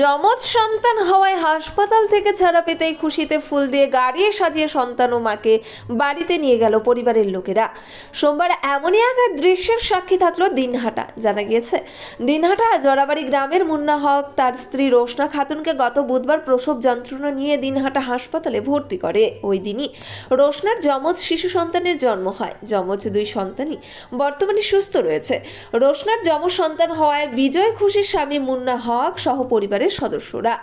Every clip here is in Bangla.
যমজ সন্তান হওয়ায় হাসপাতাল থেকে ছাড়া পেতেই খুশিতে ফুল দিয়ে গাড়ি সাজিয়ে সন্তান ও মাকে বাড়িতে নিয়ে গেল পরিবারের লোকেরা। সোমবার এমনই এক দৃশ্যের সাক্ষী থাকল দিনহাটা, জানা গিয়েছে। দিনহাটা জরাবাড়ি গ্রামের মুন্না হক তার স্ত্রী রোশনা খাতুনকে গত বুধবার প্রসব যন্ত্রণা নিয়ে দিনহাটা হাসপাতালে ভর্তি করে। ওই দিনই রোশনার যমজ শিশু সন্তানের জন্ম হয়। যমজ দুই সন্তানই বর্তমানে সুস্থ রয়েছে। রোশনার যমজ সন্তান হওয়ায় বিজয় খুশির স্বামী মুন্না হক সহ পরিবারের সদস্যরা।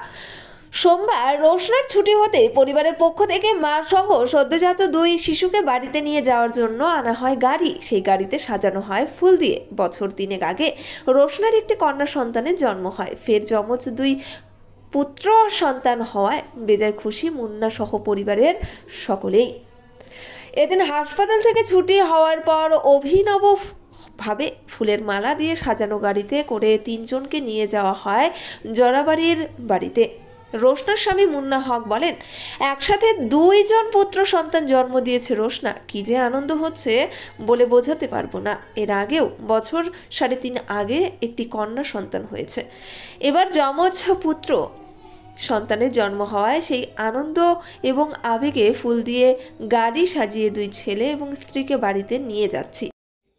সোমবার রোশনার ছুটি হতে পরিবারের পক্ষ থেকে মা সহ সদ্যজাত দুই শিশুকে বাড়িতে নিয়ে যাওয়ার জন্য আনা হয় গাড়ি। সেই গাড়িতে সাজানো হয় ফুল দিয়ে। বছর তিনেক আগে রোশনার একটি কন্যা সন্তানের জন্ম হয়। ফের যমজ দুই পুত্র সন্তান হওয়ায় বেজায় খুশি মুন্না সহ পরিবারের সকলেই। এদিন হাসপাতাল থেকে ছুটি হওয়ার পর অভিনব ভাবে ফুলের মালা দিয়ে সাজানো গাড়িতে করে তিনজনকে নিয়ে যাওয়া হয় জরাবাড়ির বাড়িতে। রোশনার স্বামী মুন্না হক বলেন, একসাথে দুইজন পুত্র সন্তান জন্ম দিয়েছে রোশনা। কি যে আনন্দ হচ্ছে বলে বোঝাতে পারব না। এর আগেও বছর সাড়ে তিন আগে একটি কন্যা সন্তান হয়েছে। এবার যমজ পুত্র সন্তানের জন্ম হওয়ায় সেই আনন্দ এবং আবেগে ফুল দিয়ে গাড়ি সাজিয়ে দুই ছেলে এবং স্ত্রীকে বাড়িতে নিয়ে যাচ্ছি।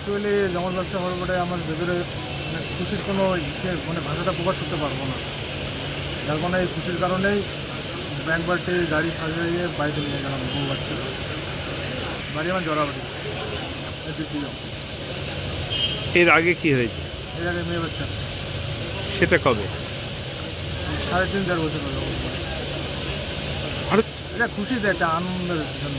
অ্যাকচুয়ালি যেমন ব্যবসা হওয়ার পরে আমার ভেতরে মানে খুশির কোনো ইচ্ছে মানে ভাষাটা প্রকাশ করতে পারব না। যার মানে এই খুশির কারণেই ব্যাংক বাড়িতে গাড়ি সাজিয়ে বাড়িতে নিয়ে গেলাম বউ বাচ্চা। বাড়ি আমার জড়াবাড়ি। এর আগে কি হয়েছে? এর আগে মেয়ে বাচ্চা। সেটা কবে? সাড়ে তিন চার বছর হলো। এটা খুশিতে একটা আনন্দের জন্য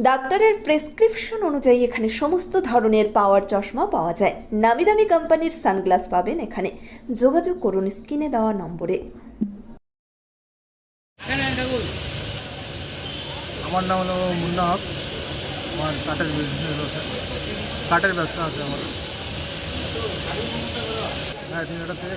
ডাক্তারের প্রেসক্রিপশন অনুযায়ী এখানে সমস্ত ধরনের পাওয়ার চশমা পাওয়া যায়। নামি দামি কোম্পানির সানগ্লাস পাবেন এখানে। যোগাযোগ করুন স্ক্রিনে দেওয়া নম্বরে। আমার নাম হলো মুন্না হক। আমার কাঠের বিজনেস আছে। কাঠের ব্যবসা আছে আমার। হ্যাঁ তিনটা থেকে